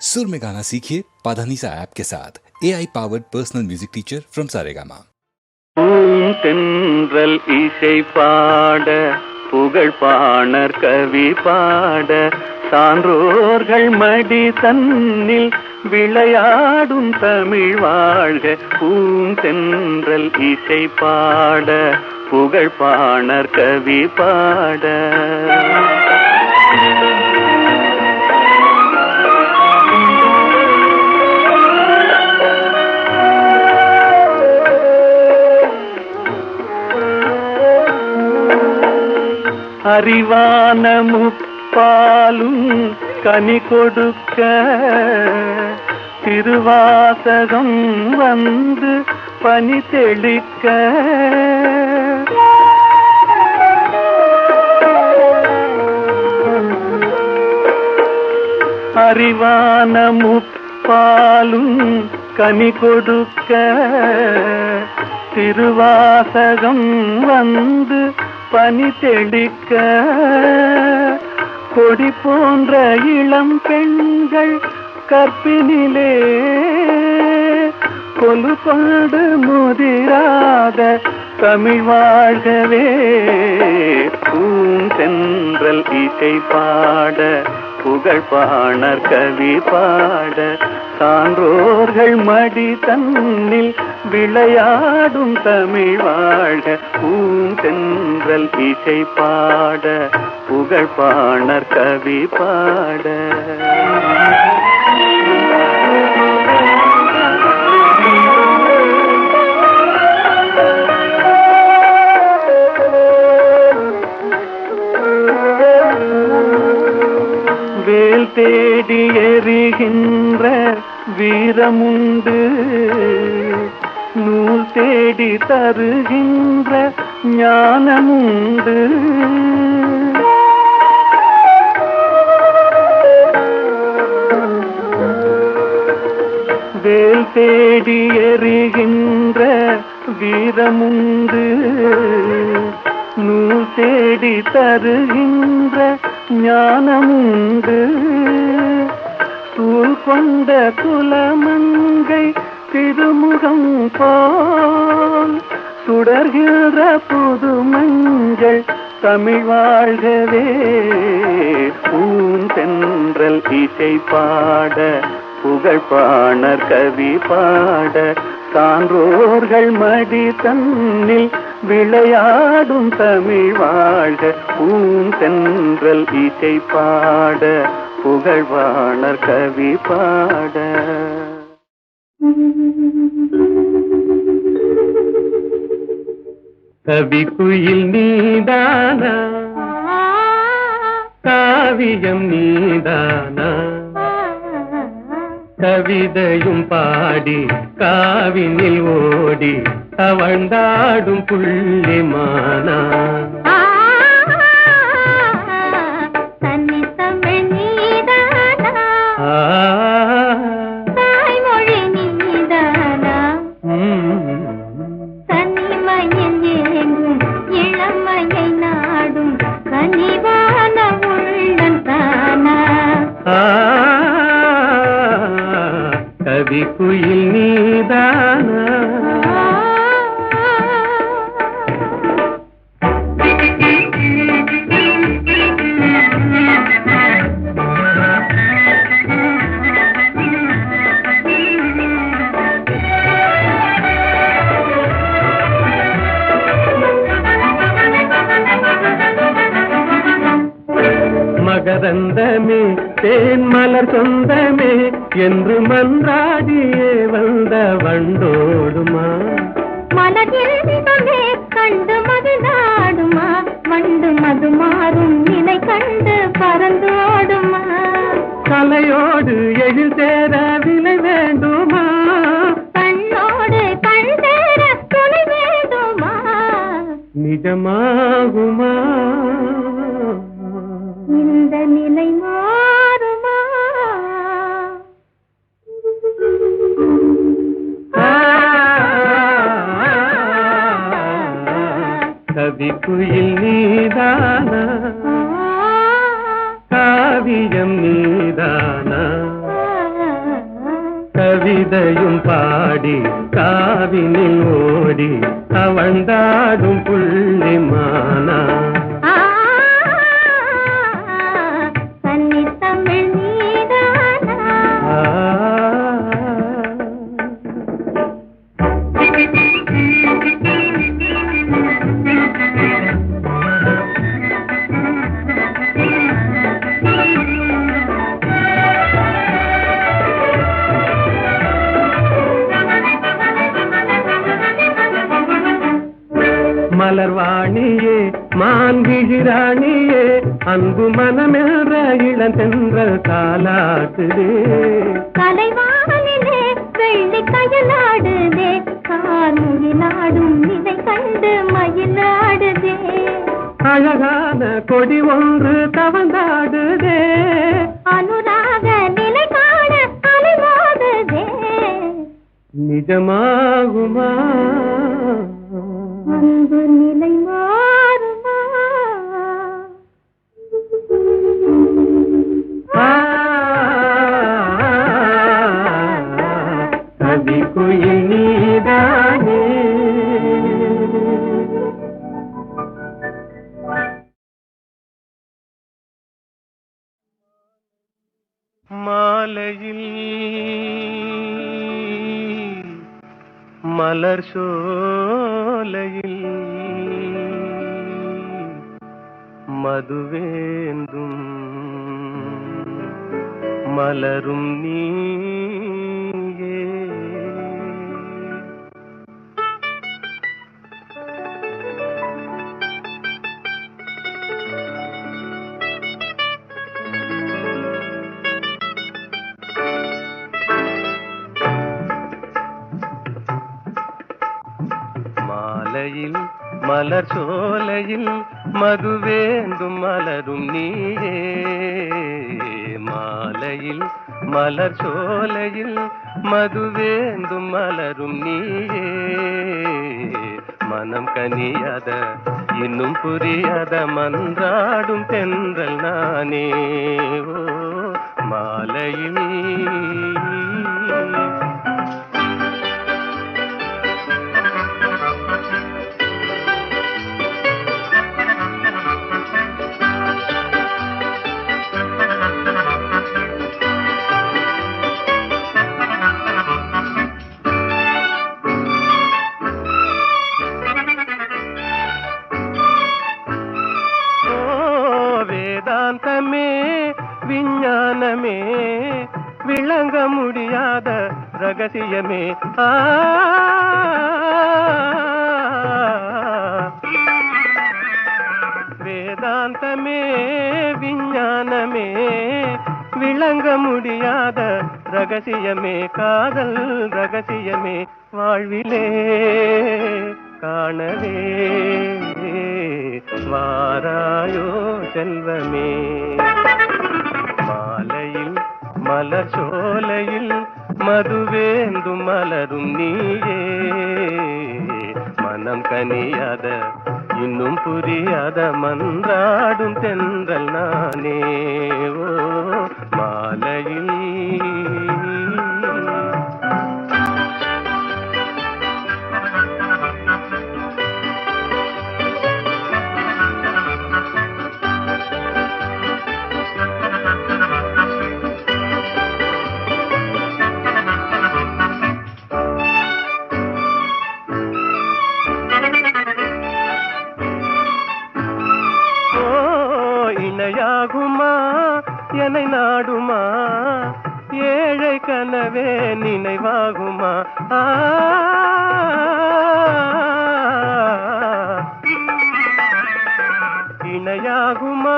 सुर में गाना सीखिए पाधानीसा ऐप के साथ A I powered personal music teacher from Saregama பூந்தென்றல் இசை பாட புகழ் பாணர் கவி பாட சான்றோர்கள் மடி தன்னில் விளையாடும் தமிழ் வாழ்க பூந்தென்றல் இசை பாட புகழ் பாணர் கவி பாட அறிவான முப்பாலும் கனி கொடுக்க. திருவாசகம் வந்து பனி தெளிக்க. அறிவான முப்பாலும் கனி கொடுக்க. திருவாசகம் வந்து பனி தெளிக்க கொடி போன்ற இளம் பெண்கள் கற்பினிலே கொலுபாடு முதிராத தமிழ் வாழ்கவே பூந்தென்றல் இசை பாட புகழ் பாணர் கவி பாட சான்றோர்கள் மடி தன்னில் விளையாடும் தமிழ் வாழ பூந்தென்றல் இசை பாட புகழ்பாணர் கவி பாட. வேல் தேடி எறிகின்ற வீரமுண்டு. நூல் தேடி தருகின்ற ஞானமுண்டு. வேல் தேடி எறிகின்ற வீரமுண்டு. நூல் தேடி தருகின்ற ஞானமுண்டு. சூழ் கொண்ட குலமங்கை திருமுகம் போல் சுடர்கின்ற புது மஞ்சள் தமிழ் வாழ்கவே. பூந்தென்றல் இசை பாட புகழ்பாணர் கவி பாட சான்றோர்கள் மடி தன்னில் விளையாடும் தமிழ் வாழ்க. பூந்தென்றல் இசை பாட புகழ்வாணர் கவி பாட. கவி குயில் நீதானா? காவியம் நீதானா? கவிதையும் பாடி காவினில் ஓடி தவழ்ந்தாடும் புள்ளிமானா கவி குயில் நீதானா வண்டு மது மாறும் நிலை கண்டு பறந்தோடுமா? கலையோடு எழில் சேர விலை வேண்டுமா? கண்ணோடு கண் சேர துணை வேண்டுமா? நிஜமாகுமா? இந்த நிலை மாறுமா? கவி குயில் நீதானா கவிதையும் பாடி காவினில் ஓடி தவழ்ந்தாடும் புள்ளிமானா ஆ, மான்விழிராணியே அன்பு மனமென்ற இளந்தென்றல் காலாட்டுதே. கலைவானிலே வெள்ளி கயலாடுதே கார்முகிலாடும் இதை கண்டு மயிலாடுதே. அழகான கொடி ஒன்று தவந்தாடுதே. அனுராக நிலை காண அலைவாடுதே நிஜமாகுமா? அன்பு நிலை கவிக்குயில் நீதானே மலர் சோலையில் மதுவேந்தும் மலரும் நீயே. மாலையில் மலர் சோலையில் மதுவேந்தும் மலரும் நீயே. மனம் கனியாத இன்னும் புரியாத மன்றாடும் தென்றல் நானே. ஓ மாலையில் வேதாந்தமே விஞ்ஞானமே விளங்க முடியாத ரகசியமே காதல் ரகசியமே வாழ்விலே காணவே. வாராயோ செல்வமே. மாலையில் மலர் சோலையில் மதுவேந்தும் மலரும் நீயே. மனம் கனியாத இன்னும் புரியாத மன்றாடும் தென்றல் நானே. ஓ மாலையில்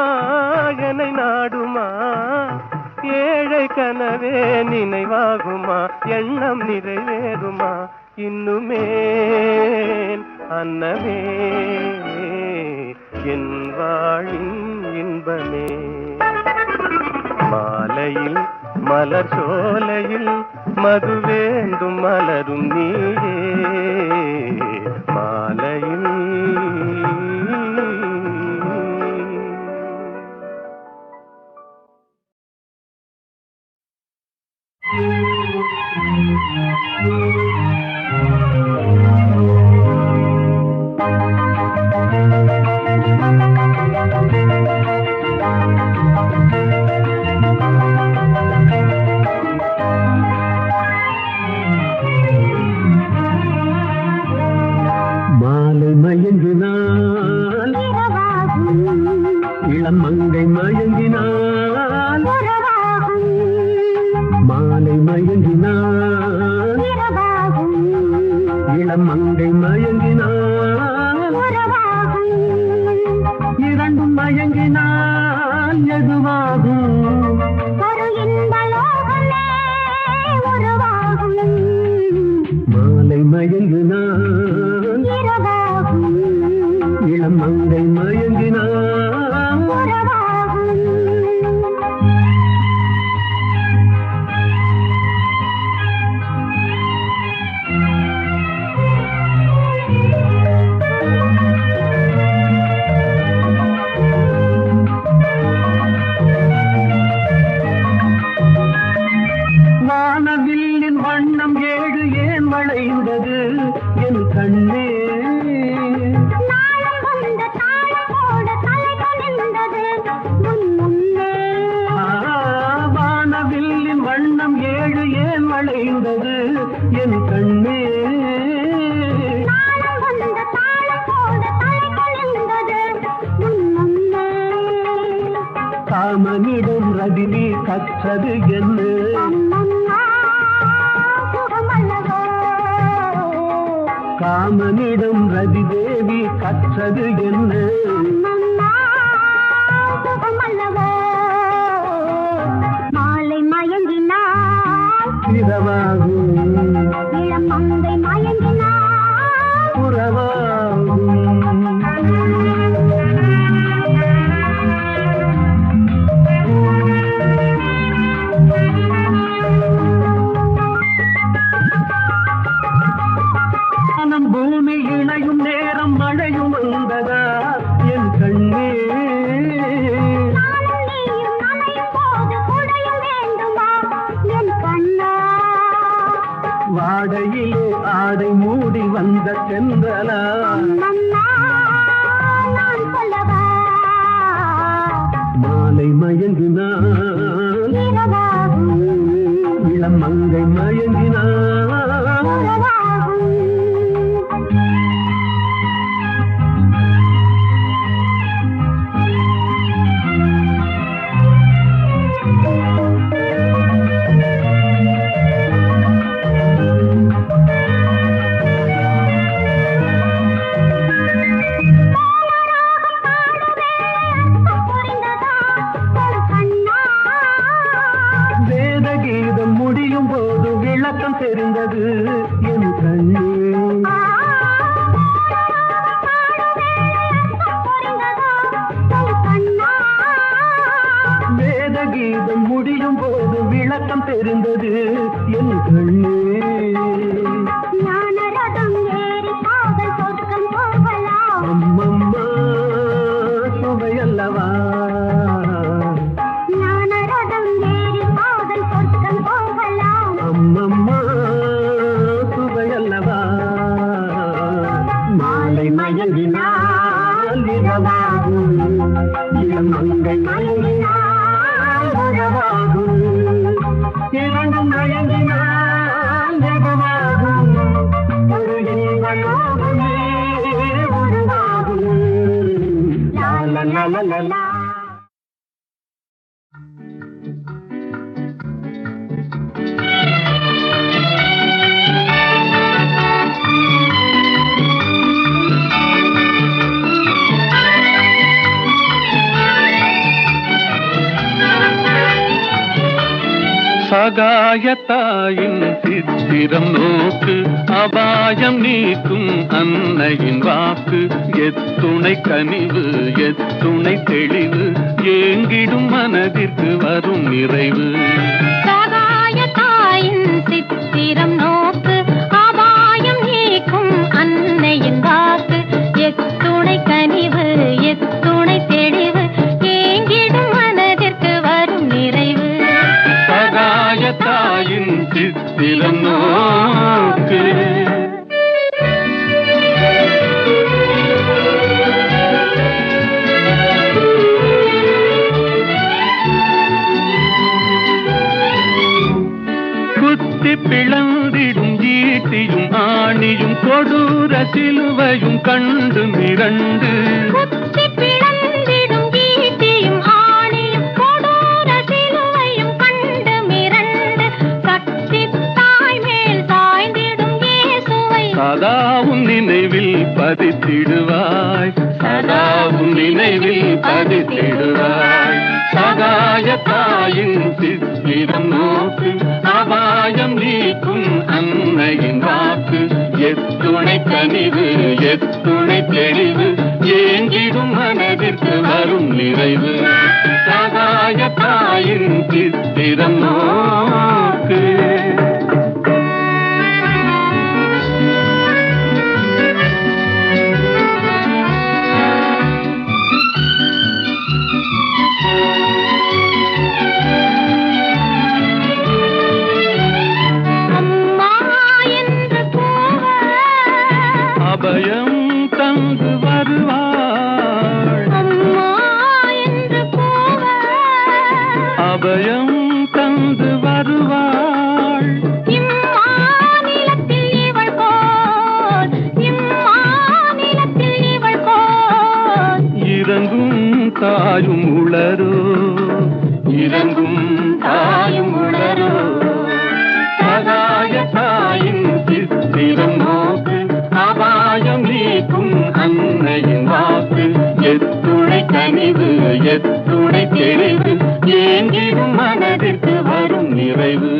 இணையாகுமா நாடுமா? ஏழை கனவே நினைவாகுமா? எண்ணம் நிறைவேறுமா? இன்னுமே அன்னமே என் வாழின் இன்பமே. மாலையில் மலர் சோலையில் மதுவேந்தும் மலரும் நீயே. மாலையில் மாலை மயங்கினால் வளைந்தது என் கண்ணே. வானவில்லின் வண்ணம் ஏழு ஏன் வளைந்தது என் கண்ணே. காமனிடம் ரதினி கற்றது என்ன? ராமனிடம் ரதி தேவி கற்றது என்ன? வந்த சொல்லவா? மாலை மயங்கினான். இளம் மங்கை மயங்கினான். விளக்கம் இளம் மங்கை மயங்கினால் உறவாகும் இரண்டும் மயங்கினால் எதுவாகும் ஒரு இன்பலோகமே உருவாகும் லா லா லா லா லா சகாயத்தாயின் சித்திரம் நோக்கு அபாயம் நீக்கும் அன்னையின் வாக்கு. எத்துணை கனிவு எத்துணை தெளிவு ஏங்கிடும் மனதிற்கு வரும் நிறைவு. சகாய தாயின் சித்திரம் நோக்கு அபாயம் நீக்கும் அன்னையின் வாக்கு. எத்துணை கனிவு எத்துணை தெளிவு சித்திரம் குத்தி பிளந்திடும் ஈட்டியும் ஆணியும் கொடூர சிலுவையும் கண்டு பதித்திடுவாய். சதாவும் நினைவில் பதித்திடுவாய். சகாய தாயின் சித்திரம் நோக்கு அபாயம் நீக்கும் அன்னையின் வாக்கு. எத்துணை கனிவு எத்துணை தெளிவு ஏங்கிடும் மனதிற்கு வரும் நிறைவு. சகாய தாயின் சித்திரம் நோக்கு. அபயம் தந்து வருவாள். அபயம் தந்து வருவாள். இறங்கும் தாயும் உளரோ எத்துணை கனிவு எத்துணை தெளிவு ஏங்கிடும் மனதிற்கு வரும் நிறைவு.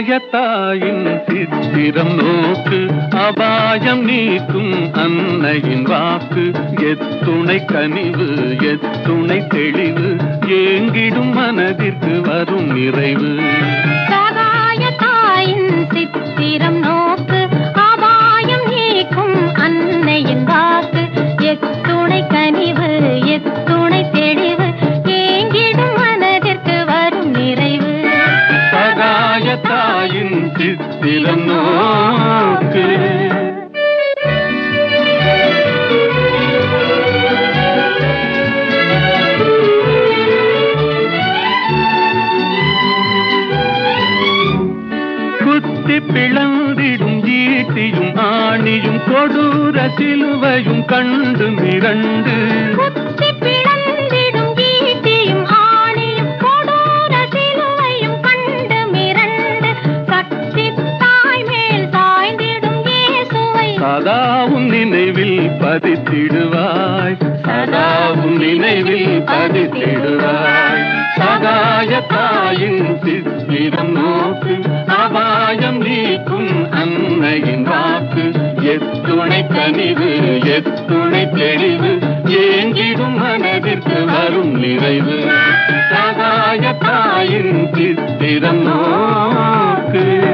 தாயின் சித்திரம் நோக்கு அபாயம் நீக்கும் அன்னையின் வாக்கு. எத்துணை கனிவு எத்துணை தெளிவு ஏங்கிடும் மனதிற்கு வரும் நிறைவு. சகாய தாயின் சித்திரம் சித்திரம் நோக்கு. குத்தி பிளந்திடும் ஈட்டியும் ஆணியும் கொடூர சிலுவையும் கண்டு மிரண்டு. நினைவில் பதித்திடுவாய். சதாவும் நினைவில் பதித்திடுவாய். சகாய தாயின் சித்திரம் நோக்கு அபாயம் நீக்கும் அன்னையின் வாக்கு. எத்துணை கனிவு எத்துணை தெளிவு ஏங்கிடும் மனதிற்கு வரும் நிறைவு. சகாய தாயின் சித்திரம் நோக்கு.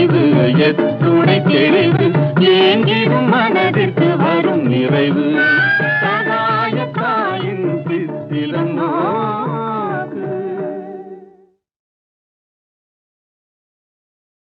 நீக்கும் அன்னையின்